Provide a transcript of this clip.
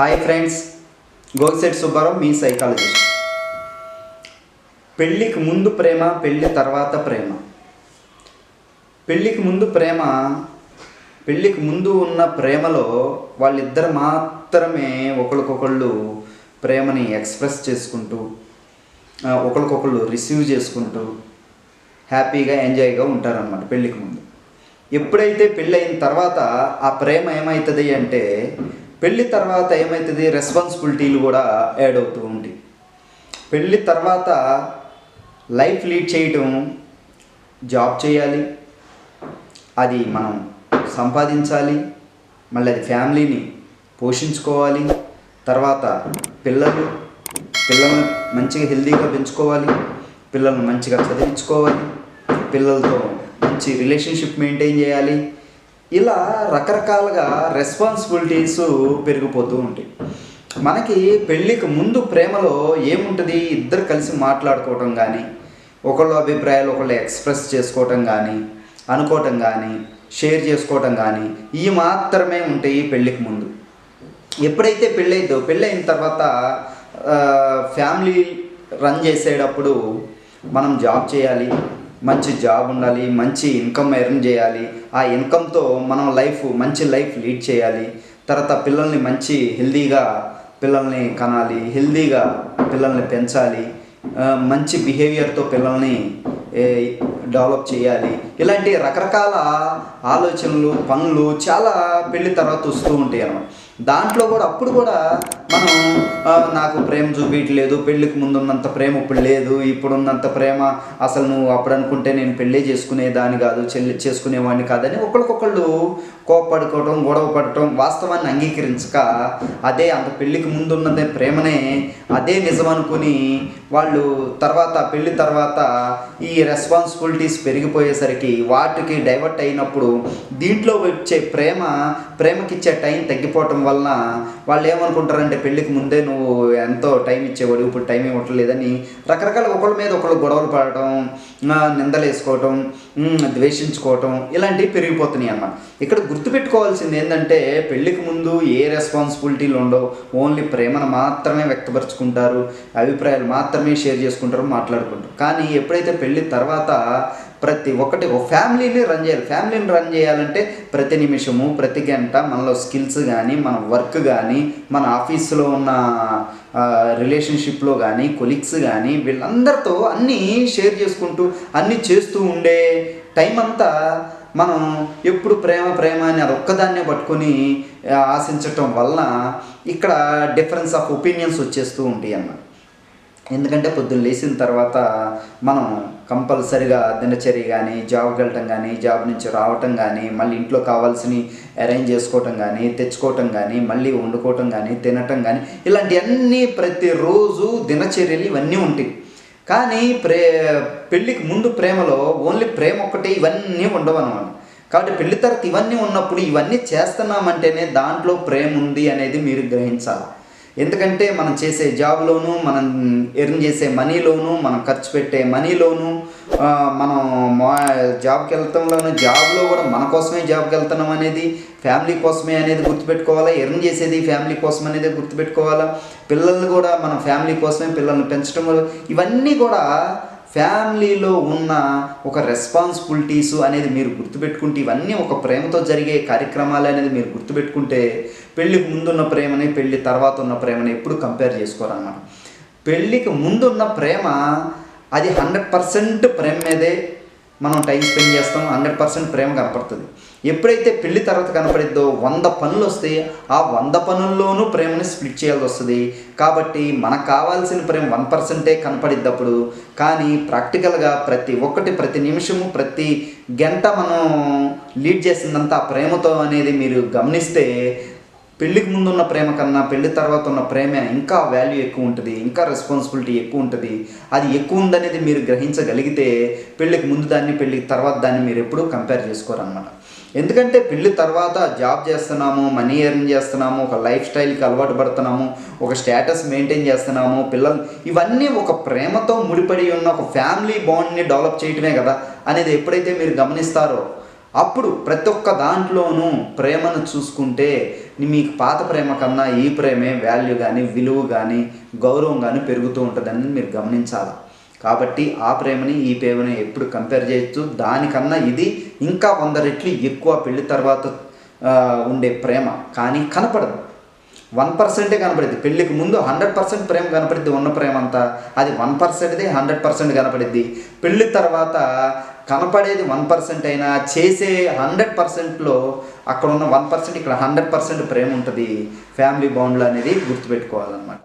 Hi friends Gogisetti Subbarao మీ psychologist పెళ్ళికి ముందు ప్రేమ పెళ్ళి తర్వాత ప్రేమ. పెళ్ళికి ముందు ప్రేమ పెళ్ళికి ముందు ఉన్న ప్రేమలో వాళ్ళిద్దరు మాత్రమే ఒకరికొకళ్ళు ప్రేమని ఎక్స్ప్రెస్ చేసుకుంటూ ఒకరికొకళ్ళు రిసీవ్ చేసుకుంటూ హ్యాపీగా ఎంజాయ్గా ఉంటారనమాట పెళ్ళికి ముందు. ఎప్పుడైతే పెళ్ళి అయిన తర్వాత ఆ ప్రేమ ఏమవుతుంది అంటే పెళ్ళి తర్వాత ఏమవుతుంది రెస్పాన్సిబిలిటీలు కూడా యాడ్ అవుతూ ఉంటాయి. పెళ్ళి తర్వాత లైఫ్ లీడ్ చేయటం జాబ్ చేయాలి. అది మనం సంపాదించాలి. మళ్ళీ అది ఫ్యామిలీని పోషించుకోవాలి. తర్వాత పిల్లలు పిల్లల్ని మంచిగా హెల్తీగా పెంచుకోవాలి. పిల్లల్ని మంచిగా చదివించుకోవాలి. పిల్లలతో మంచి రిలేషన్షిప్ మెయింటైన్ చేయాలి. ఇలా రకరకాలుగా రెస్పాన్సిబిలిటీస్ పెరిగిపోతూ ఉంటాయి. మనకి పెళ్ళికి ముందు ప్రేమలో ఏముంటుంది? ఇద్దరు కలిసి మాట్లాడుకోవటం కానీ ఒకళ్ళ అభిప్రాయాలు ఒకళ్ళు ఎక్స్ప్రెస్ చేసుకోవటం కానీ అనుకోవటం కానీ షేర్ చేసుకోవటం కానీ ఇవి మాత్రమే ఉంటాయి పెళ్ళికి ముందు. ఎప్పుడైతే పెళ్ళైందో పెళ్ళైన తర్వాత ఫ్యామిలీ రన్ చేసేటప్పుడు మనం జాబ్ చేయాలి మంచి జాబ్ ఉండాలి మంచి ఇన్కమ్ ఎర్న్ చేయాలి. ఆ ఇన్కమ్తో మనం లైఫ్ మంచి లైఫ్ లీడ్ చేయాలి. తర్వాత పిల్లల్ని మంచి హెల్దీగా పిల్లల్ని కనాలి హెల్దీగా పిల్లల్ని పెంచాలి. మంచి బిహేవియర్తో పిల్లల్ని డెవలప్ చేయాలి. ఇలాంటి రకరకాల ఆలోచనలు పనులు చాలా పెళ్ళి తర్వాత వస్తూ ఉంటాయి అన్నమాట. దాంట్లో కూడా అప్పుడు కూడా మనం నాకు ప్రేమ చూపించలేదు పెళ్ళికి ముందు ఉన్నంత ప్రేమ ఇప్పుడు లేదు ఇప్పుడున్నంత ప్రేమ అసలు నువ్వు అప్పుడు అనుకుంటే నేను పెళ్ళే చేసుకునేదాన్ని కాదు చెల్లి చేసుకునేవాడిని కాదని ఒకరికొకళ్ళు కోపడుకోవటం గొడవ పడటం వాస్తవాన్ని అంగీకరించక అదే అంత పెళ్ళికి ముందు ఉన్నదే ప్రేమనే అదే నిజం అనుకుని వాళ్ళు తర్వాత పెళ్ళి తర్వాత ఈ రెస్పాన్సిబిలిటీస్ పెరిగిపోయేసరికి వాటికి డైవర్ట్ అయినప్పుడు దీంట్లో వచ్చే ప్రేమ ప్రేమకిచ్చే టైం తగ్గిపోవటం వలన వాళ్ళు ఏమనుకుంటారంటే పెళ్ళికి ముందే నువ్వు ఎంతో టైం ఇచ్చేవాడు ఇప్పుడు టైం ఇవ్వట్లేదని రకరకాల ఒకళ్ళ మీద ఒకళ్ళు గొడవలు పడటం నిందలేసుకోవటం నిందలు వేసుకోవటం ద్వేషించుకోవటం ఇలాంటివి పెరిగిపోతున్నాయి అన్నమాట. ఇక్కడ గుర్తుపెట్టుకోవాల్సింది ఏంటంటే పెళ్ళికి ముందు ఏ రెస్పాన్సిబిలిటీలు ఉండవు. ఓన్లీ ప్రేమను మాత్రమే వ్యక్తపరుచుకుంటారు అభిప్రాయాలు మాత్రమే షేర్ చేసుకుంటారు మాట్లాడుకుంటారు. కానీ ఎప్పుడైతే పెళ్ళి తర్వాత ప్రతి ఒక్కటి ఒక ఫ్యామిలీని రన్ చేయాలి. ఫ్యామిలీని రన్ చేయాలంటే ప్రతి నిమిషము ప్రతి గంట మనలో స్కిల్స్ కానీ మన వర్క్ కానీ మన ఆఫీస్లో ఉన్న రిలేషన్షిప్లో కానీ కొలీగ్స్ కానీ వీళ్ళందరితో అన్నీ షేర్ చేసుకుంటూ అన్నీ చేస్తూ ఉండే టైం అంతా మనం ఎప్పుడు ప్రేమ ప్రేమ అని అది ఒక్కదాన్నే పట్టుకొని ఆశించటం వలన ఇక్కడ డిఫరెన్స్ ఆఫ్ ఒపీనియన్స్ వచ్చేస్తూ ఉంటాయి అన్నమాట. ఎందుకంటే పొద్దున్న లేచిన తర్వాత మనం కంపల్సరిగా దినచర్య కానీ జాబ్కి వెళ్ళటం కానీ జాబ్ నుంచి రావటం కానీ మళ్ళీ ఇంట్లో కావాల్సినవి అరేంజ్ చేసుకోవటం కానీ తెచ్చుకోవటం కానీ మళ్ళీ వండుకోవటం కానీ తినటం కానీ ఇలాంటివన్నీ ప్రతిరోజు దినచర్యలు ఇవన్నీ ఉంటాయి. కానీ ప్రే పెళ్ళికి ముందు ప్రేమలో ఓన్లీ ప్రేమ ఒక్కటే ఇవన్నీ ఉండవు అనమాట కాబట్టి పెళ్ళి తర్వాత ఇవన్నీ ఉన్నప్పుడు ఇవన్నీ చేస్తున్నామంటేనే దాంట్లో ప్రేమ ఉంది అనేది మీరు గ్రహించాలి. ఎందుకంటే మనం చేసే జాబ్లోను మనం ఎర్న్ చేసే మనీలోను మనం ఖర్చు పెట్టే మనీలోను మనం మా జాబ్కి వెళ్తాంలోను జాబ్లో కూడా మన కోసమే జాబ్కి వెళ్తున్నాం అనేది ఫ్యామిలీ కోసమే అనేది గుర్తుపెట్టుకోవాలా? ఎర్న్ చేసేది ఫ్యామిలీ కోసం అనేది గుర్తుపెట్టుకోవాలా? పిల్లల్ని కూడా మన ఫ్యామిలీ కోసమే పిల్లల్ని పెంచడం ఇవన్నీ కూడా ఫ్యామిలీలో ఉన్న ఒక రెస్పాన్సిబిలిటీస్ అనేది మీరు గుర్తుపెట్టుకుంటే ఇవన్నీ ఒక ప్రేమతో జరిగే కార్యక్రమాలు అనేది మీరు గుర్తుపెట్టుకుంటే పెళ్ళికి ముందున్న ప్రేమని పెళ్ళి తర్వాత ఉన్న ప్రేమని ఎప్పుడు కంపేర్ చేసుకోరన్నమాట. పెళ్ళికి ముందున్న ప్రేమ అది హండ్రెడ్ పర్సెంట్ ప్రేమ మీదే మనం టైం స్పెండ్ చేస్తాం హండ్రెడ్ పర్సెంట్ ప్రేమ కనపడుతుంది. ఎప్పుడైతే పెళ్ళి తర్వాత కనపడిద్దో వంద పనులు వస్తే ఆ వంద పనుల్లోనూ ప్రేమని స్ప్లిట్ చేయాల్సి వస్తుంది. కాబట్టి మనకు కావాల్సిన ప్రేమ వన్ పర్సెంటే కనపడిద్దప్పుడు కానీ ప్రాక్టికల్గా ప్రతి ఒక్కటి ప్రతి నిమిషము ప్రతి గంట మనం లీడ్ చేసిందంతా ఆ ప్రేమతో అనేది మీరు గమనిస్తే పెళ్ళికి ముందున్న ప్రేమ కన్నా పెళ్ళి తర్వాత ఉన్న ప్రేమ ఇంకా వాల్యూ ఎక్కువ ఉంటుంది ఇంకా రెస్పాన్సిబిలిటీ ఎక్కువ ఉంటుంది. అది ఎక్కువ ఉందనేది మీరు గ్రహించగలిగితే పెళ్ళికి ముందు దాన్ని పెళ్ళికి తర్వాత దాన్ని మీరు ఎప్పుడూ కంపేర్ చేసుకోరన్నమాట. ఎందుకంటే పెళ్ళి తర్వాత జాబ్ చేస్తున్నాము మనీ ఎర్న్ చేస్తున్నాము ఒక లైఫ్ స్టైల్కి అలవాటు పడుతున్నాము ఒక స్టేటస్ మెయింటైన్ చేస్తున్నాము పిల్లలు ఇవన్నీ ఒక ప్రేమతో ముడిపడి ఉన్న ఒక ఫ్యామిలీ బాండ్ని డెవలప్ చేయటమే కదా అనేది ఎప్పుడైతే మీరు గమనిస్తారో అప్పుడు ప్రతి ఒక్క దాంట్లోనూ ప్రేమను చూసుకుంటే మీకు పాత ప్రేమ కన్నా ఈ ప్రేమే వాల్యూ కానీ విలువ కానీ గౌరవం కానీ పెరుగుతూ ఉంటుందని మీరు గమనించాలి? కాబట్టి ఆ ప్రేమని ఈ ప్రేమని ఎప్పుడు కంపేర్ చేయొచ్చు. దానికన్నా ఇది ఇంకా వంద రెట్లు ఎక్కువ పెళ్ళి తర్వాత ఉండే ప్రేమ. కానీ కనపడదు. వన్ పర్సెంటే కనపడిద్ది. పెళ్ళికి ముందు హండ్రెడ్ పర్సెంట్ ప్రేమ కనపడిద్ది ఉన్న ప్రేమ అంతా. అది వన్ పర్సెంట్దే హండ్రెడ్ పర్సెంట్ కనపడిద్ది. పెళ్ళి తర్వాత కనపడేది వన్ పర్సెంట్ అయినా చేసే హండ్రెడ్ పర్సెంట్లో అక్కడ ఉన్న వన్ పర్సెంట్ ఇక్కడ హండ్రెడ్ పర్సెంట్ ప్రేమ ఉంటుంది. ఫ్యామిలీ బాండ్లు అనేది గుర్తుపెట్టుకోవాలన్నమాట.